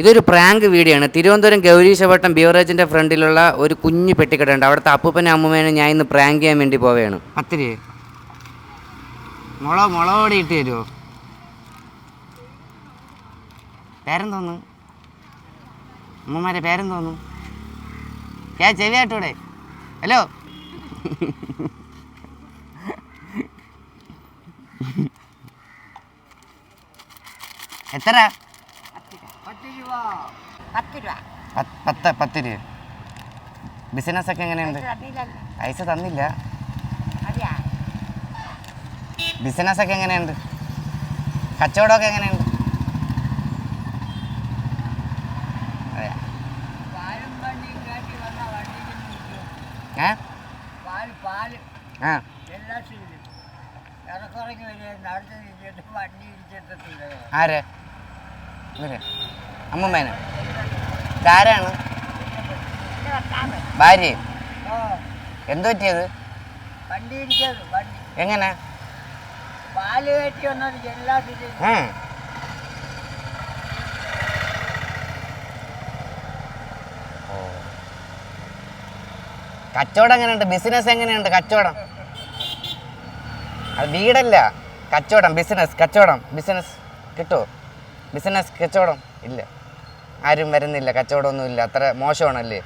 ഇതൊരു prank video ആണ് തിരുവനന്തപുരം ഗൗരീശവട്ടം ബിവറേജിന്റെ ഫ്രണ്ടിലുള്ള ഒരു കുഞ്ഞു പെട്ടിക്കടയുണ്ട്. അവിടുത്തെ അപ്പൂപ്പനും അമ്മൂമ്മേനും ഞാൻ ഇന്ന് പ്രാങ്ക് ചെയ്യാൻ വേണ്ടി പോവുകയാണ്. പത്തിരി മുളക് മുളക് പൊടി ഇട്ട് തരുമോ പേരെന്തോന്ന്? അമ്മമാരെ പേരെന്തോന്നു? ഞാൻ ചെവിയാട്ടൂടെ ഹലോ? എത്ര? പത്ത് രൂപ പത്ത് പത്ത് രൂപ ബിസിനസ് ഒക്കെ എങ്ങനെയുണ്ട്? പൈസ തന്നില്ല. ബിസിനസ് ഒക്കെ എങ്ങനെയുണ്ട്? കച്ചവടമൊക്കെ എങ്ങനെയുണ്ട്? ഏ? ആ. ആര്? ഇവർ? അമ്മമ്മേന. ഇതാരാണ്? ഭാര്യ എന്തു പറ്റിയത്? എങ്ങനെ? കച്ചവടം എങ്ങനെയുണ്ട്? ബിസിനസ് എങ്ങനെയുണ്ട്? കച്ചവടം? അത് വീടല്ല. കച്ചവടം ബിസിനസ് കച്ചവടം. ബിസിനസ് കിട്ടുമോ ബിസിനസ് കച്ചവടം. ഇല്ല. ആരും വരുന്നില്ല. കച്ചവടമൊന്നുമില്ല. അത്ര മോശമാണല്ലേ.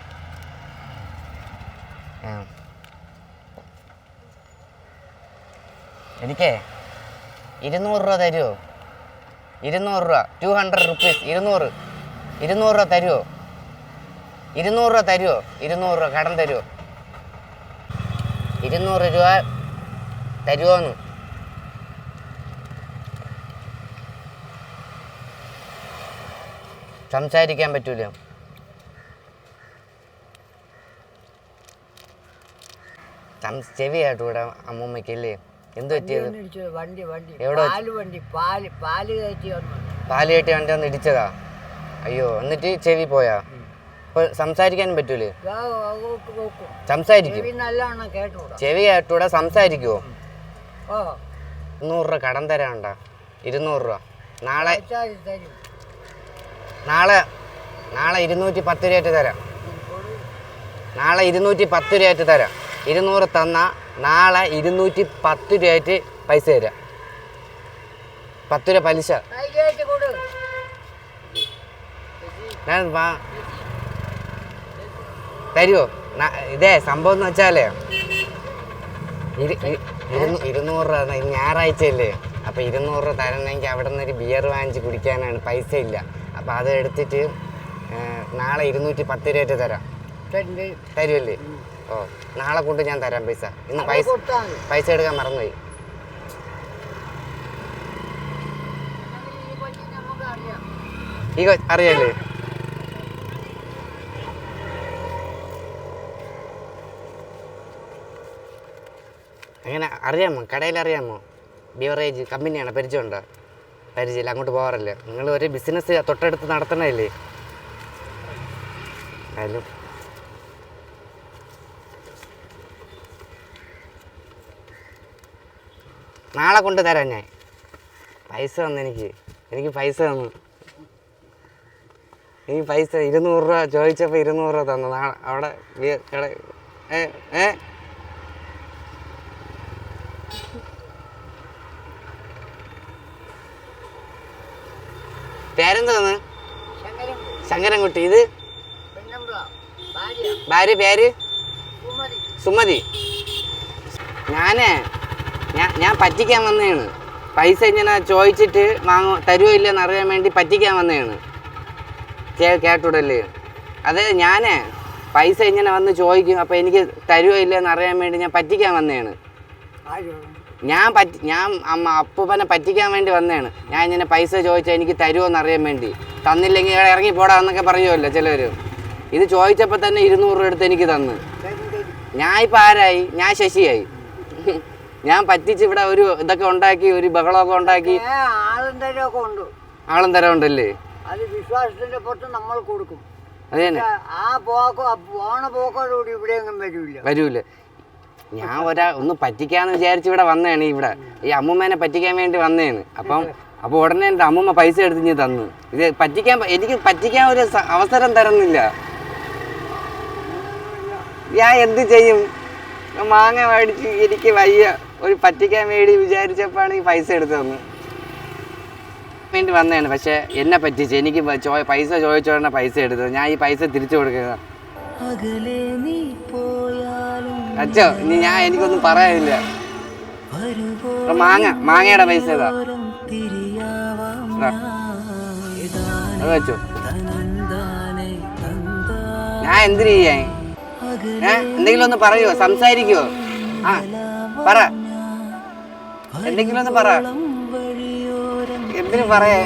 എനിക്കേ ഇരുന്നൂറ് രൂപ തരുമോ ഇരുന്നൂറ് രൂപ. Two hundred rupees. ഇരുന്നൂറ്. ഇരുന്നൂറ് രൂപ തരുമോ ഇരുന്നൂറ് രൂപ തരുമോ ഇരുന്നൂറ് രൂപ കടം തരുമോ ഇരുന്നൂറ് രൂപ തരുമോന്ന് സംസാരിക്കാൻ പറ്റൂല. ചെവിയായിട്ട് ഇവിടെ അമ്മൂമ്മയ്ക്കല്ലേ? എന്ത് പറ്റിയത്? വണ്ടി വണ്ടി എവിടെ വണ്ടി പാൽ പാൽ കയറ്റി പാൽ വണ്ടി വന്ന് ഇടിച്ചതാ? അയ്യോ എന്നിട്ട് ചെവി പോയാ? ഇപ്പൊ സംസാരിക്കാനും പറ്റൂലേ. സംസാരിക്കും. ചെവി ചെവി ആയിട്ടൂടെ സംസാരിക്കുവോ? ഇരുന്നൂറ് നൂറ് രൂപ കടം തരാണ്ട ഇരുന്നൂറ് രൂപ. നാളെ നാളെ നാളെ ഇരുന്നൂറ്റി പത്ത് രൂപയായിട്ട് തരാം. നാളെ ഇരുന്നൂറ്റി പത്ത് രൂപയായിട്ട് തരാം. ഇരുന്നൂറ് തന്നാൽ നാളെ ഇരുന്നൂറ്റി പത്ത് രൂപയായിട്ട് പൈസ തരാം. പത്ത് രൂപ പലിശ. ഞാൻ തരുമോ ഇതേ സംഭവം എന്ന് വെച്ചാലേ ഇരുന്നൂറ് രൂപ ഞായറാഴ്ചയല്ലേ ഞായറാഴ്ച അല്ലേ അപ്പൊ ഇരുന്നൂറ് രൂപ തരണമെങ്കിൽ അവിടെ നിന്ന് ഒരു ബിയർ വാങ്ങിച്ച് കുടിക്കാനാണ് പൈസ ഇല്ല. അപ്പൊ അത് എടുത്തിട്ട് നാളെ ഇരുന്നൂറ്റി പത്ത് രൂപ തരാം. തരും തരും തരുമല്ലേ ഓ നാളെ കൊണ്ട് ഞാൻ തരാം പൈസ. ഇന്ന് പൈസ പൈസ എടുക്കാൻ മറന്നുപോയി. ഈ കൊച്ചിനെ നമുക്ക് അറിയാം ഈ കൊ- അറിയാലേ അങ്ങനെ അറിയാമോ? കടയിൽ അറിയാമോ? ബിവറേജ് കമ്പനിയാണ് പരിചയമുണ്ടോ? പരിചയമില്ല അങ്ങോട്ട് പോകാറില്ല. നിങ്ങൾ ഒരു ബിസിനസ് തൊട്ടടുത്ത് നടത്തണല്ലേ ആയാലും നാളെ കൊണ്ട് തരാം ഞാൻ. പൈസ തന്നു എനിക്ക്. എനിക്ക് പൈസ തന്നു. ഈ പൈസ ഇരുന്നൂറ് രൂപ ചോദിച്ചപ്പോൾ ഇരുന്നൂറ് രൂപ തന്നു. നാളെ അവിടെ ഏ ഏ? ശങ്കരൻ ശങ്കരൻകുട്ടി. ഇത്? ഭാര്യ പേര്? സുമതി. ഞാനേ ഞാൻ ഞാൻ പറ്റിക്കാൻ വന്നതാണ്. പൈസ ഇങ്ങനെ ചോദിച്ചിട്ട് വാങ്ങോ തരുമോ ഇല്ലെന്ന് അറിയാൻ വേണ്ടി പറ്റിക്കാൻ വന്നതാണ്. കേട്ടുടല്ലേ? അതെ ഞാനേ പൈസ ഇങ്ങനെ വന്ന് ചോദിക്കും അപ്പോൾ എനിക്ക് തരുമോ ഇല്ലെന്ന് അറിയാൻ വേണ്ടി ഞാൻ പറ്റിക്കാൻ വന്നതാണ്. ഞാൻ പറ്റി ഞാൻ അമ്മ അപ്പൂപ്പനെ പറ്റിക്കാൻ വേണ്ടി വന്നതാണ്. ഞാൻ ഇങ്ങനെ പൈസ ചോദിച്ചാൽ എനിക്ക് തരുമോ എന്ന് അറിയാൻ വേണ്ടി. തന്നില്ലെങ്കിൽ "എടാ, ഇറങ്ങി പോടാ എന്നൊക്കെ പറയുമല്ലോ ചിലർ ഇത് ചോദിച്ചപ്പോൾ തന്നെ ഇരുന്നൂറ് രൂപ എടുത്ത് എനിക്ക് തന്നു. ഞാൻ ഇപ്പം ആരായി? ഞാൻ ശശിയായി. ഞാൻ പറ്റിച്ച് ഇവിടെ ഒരു ഇതൊക്കെ ഉണ്ടാക്കി ഒരു ബഹളമൊക്കെ ഉണ്ടാക്കി. ആളും തരം ഉണ്ടല്ലേ? അത് വിശ്വാസത്തിന്റെ പുറത്ത് നമ്മൾ കൊടുക്കും. ആ പോക്കോ പോണ പോക്കോടുകൂടി വരില്ല വരൂല. ഞാൻ ഒരാ ഒന്ന് പറ്റിക്കാന്ന് വിചാരിച്ച് ഇവിടെ വന്നതാണ് ഇവിടെ. ഈ അമ്മൂമ്മേനെ പറ്റിക്കാൻ വേണ്ടി വന്നതാണ്. അപ്പം അപ്പോൾ ഉടനെ എന്റെ അമ്മൂമ്മ പൈസ എടുത്ത് ഞാൻ തന്നു. ഇത് പറ്റിക്കാൻ എനിക്ക് പറ്റിക്കാൻ ഒരു അവസരം തരുന്നില്ല. ഞാൻ എന്ത് ചെയ്യും? മാങ്ങ മേടിച്ച് എനിക്ക് വയ്യ. ഒരു പറ്റിക്കാൻ വേണ്ടി വിചാരിച്ചപ്പോഴാണ് ഈ പൈസ എടുത്തു തന്നു. വേണ്ടി വന്നതാണ്. പക്ഷേ എന്നെ പറ്റിച്ച് എനിക്ക് പൈസ ചോദിച്ചോടനെ പൈസ എടുത്തത്. ഞാൻ ഈ പൈസ തിരിച്ചു കൊടുക്കുക അകലെ നീ പോയാലും അച്ഛോ ഇനി ഞാൻ എനിക്കൊന്നും പറയാനില്ല. മാങ്ങ മാങ്ങയുടെ പൈസ ഏതാ ഞാൻ എന്തിനു ചെയ്യാൻ? ഏ എന്തെങ്കിലും ഒന്ന് പറയുമോ സംസാരിക്കുവോ? ആ പറ. എന്തെങ്കിലും ഒന്ന് പറ. എന്തിനു പറയേ?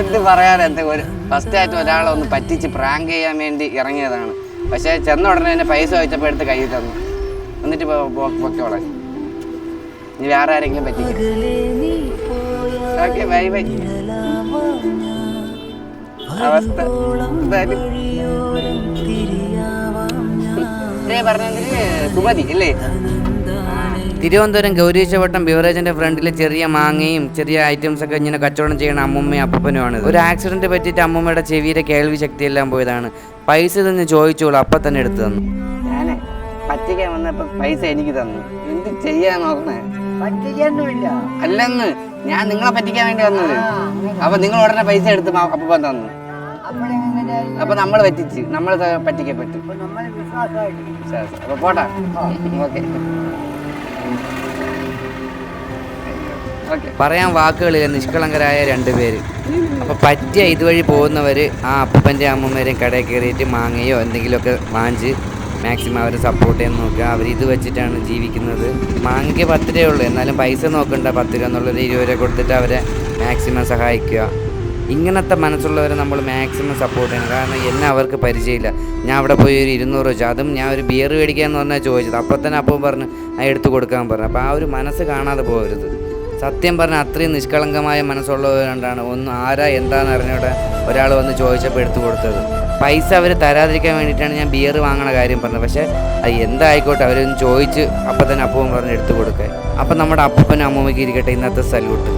എന്ത് പറയാൻ എന്ത് ഒരു ഫസ്റ്റ് ആയിട്ട് ഒരാളെ ഒന്ന് പറ്റിച്ച് പ്രാങ്ക് ചെയ്യാൻ വേണ്ടി ഇറങ്ങിയതാണ്. പക്ഷേ ചെന്ന ഉടനെ തന്നെ പൈസ ചോദിച്ചപ്പോൾ എടുത്ത് കയ്യിൽ തന്നു. എന്നിട്ട് പൊക്കോളെ ഇനി വേറെ ആരെങ്കിലും പോയാൽ ഓക്കെ ബൈ ബൈ അവസ്ഥ എന്തായാലും. സുമതി അല്ലേ തിരുവനന്തപുരം ഗൗരീശവട്ടം ബിവറേജിന്റെ ഫ്രണ്ടിൽ ചെറിയ മാങ്ങയും ചെറിയ ഐറ്റംസ് ഒക്കെ ഇങ്ങനെ കച്ചവടം ചെയ്യുന്ന അമ്മൂമ്മയും അപ്പനുമാണ് ഒരു ആക്സിഡന്റ് പറ്റിയിട്ട് അമ്മൂമ്മയുടെ ചെവിയുടെ കേൾവി ശക്തി എല്ലാം പോയതാണ്. പൈസ തന്നെ ചോദിച്ചോളൂ അപ്പൊ തന്നെ എടുത്തു തന്നു. ഞാൻ പറ്റിക്കാൻ വന്നപ്പോ പൈസ എനിക്ക് തന്നു. എന്ത് ചെയ്യാൻ നോക്കണേ? പറ്റിക്കൊന്നുമില്ല. അല്ലെന്ന് ഞാൻ നിങ്ങളെ പറ്റിക്കാൻ വേണ്ടി വന്നത്. അപ്പൊ നിങ്ങൾ ഉടനെ പൈസ എടുത്ത് അപ്പം തന്നു. അപ്പൊ നമ്മൾ പറ്റിച്ച് നമ്മൾ പറ്റിക്കപ്പെട്ടു. അപ്പൊ പോട്ടാ. ഓക്കെ. പറയാൻ വാക്കുകളില്ല നിഷ്കളങ്കരായ രണ്ടുപേര് അപ്പൊ പറ്റിയ ഇതുവഴി പോകുന്നവര് ആ അപ്പന്റെ അമ്മമാരെയും കടയിൽ കയറിയിട്ട് മാങ്ങയോ എന്തെങ്കിലുമൊക്കെ വാങ്ങിച്ച് മാക്സിമം അവരെ സപ്പോർട്ട് ചെയ്യാൻ നോക്കുക. അവർ ഇത് വെച്ചിട്ടാണ് ജീവിക്കുന്നത്. മാങ്ങയ്ക്ക് പത്ത് രൂപയേ ഉള്ളൂ. എന്നാലും പൈസ നോക്കണ്ട പത്ത് രൂപ എന്നുള്ളൊരു ഇരുപത് രൂപ കൊടുത്തിട്ട് അവരെ മാക്സിമം സഹായിക്കുക. ഇങ്ങനത്തെ മനസ്സുള്ളവരെ നമ്മൾ മാക്സിമം സപ്പോർട്ട് ചെയ്യണം. കാരണം എന്നെ അവർക്ക് പരിചയമില്ല. ഞാൻ അവിടെ പോയി ഒരു ഇരുന്നൂറ് വെച്ചു. അതും ഞാൻ ഒരു ബിയർ മേടിക്കാമെന്ന് പറഞ്ഞാൽ ചോദിച്ചത്. അപ്പോൾ തന്നെ അപ്പം പറഞ്ഞ് ആ എടുത്തു കൊടുക്കാൻ പറഞ്ഞു. അപ്പോൾ ആ ഒരു മനസ്സ് കാണാതെ പോകരുത്. സത്യം പറഞ്ഞാൽ അത്രയും നിഷ്കളങ്കമായ മനസ്സുള്ളവരുണ്ടാണ്. ഒന്ന് ആരാ എന്താണെന്ന് അറിഞ്ഞവിടെ ഒരാൾ വന്ന് ചോദിച്ചപ്പോൾ എടുത്തു കൊടുത്തത്. പൈസ അവർ തരാതിരിക്കാൻ വേണ്ടിയിട്ടാണ് ഞാൻ ബിയർ വാങ്ങണ കാര്യം പറഞ്ഞത്. പക്ഷേ അത് എന്തായിക്കോട്ടെ അവരൊന്ന് ചോദിച്ച് അപ്പം തന്നെ അപ്പവും പറഞ്ഞ് എടുത്തു കൊടുക്കുക അപ്പം നമ്മുടെ അപ്പനും അമ്മൂമ്മയ്ക്ക് ഇരിക്കട്ടെ ഇന്നത്തെ സല്യൂട്ട്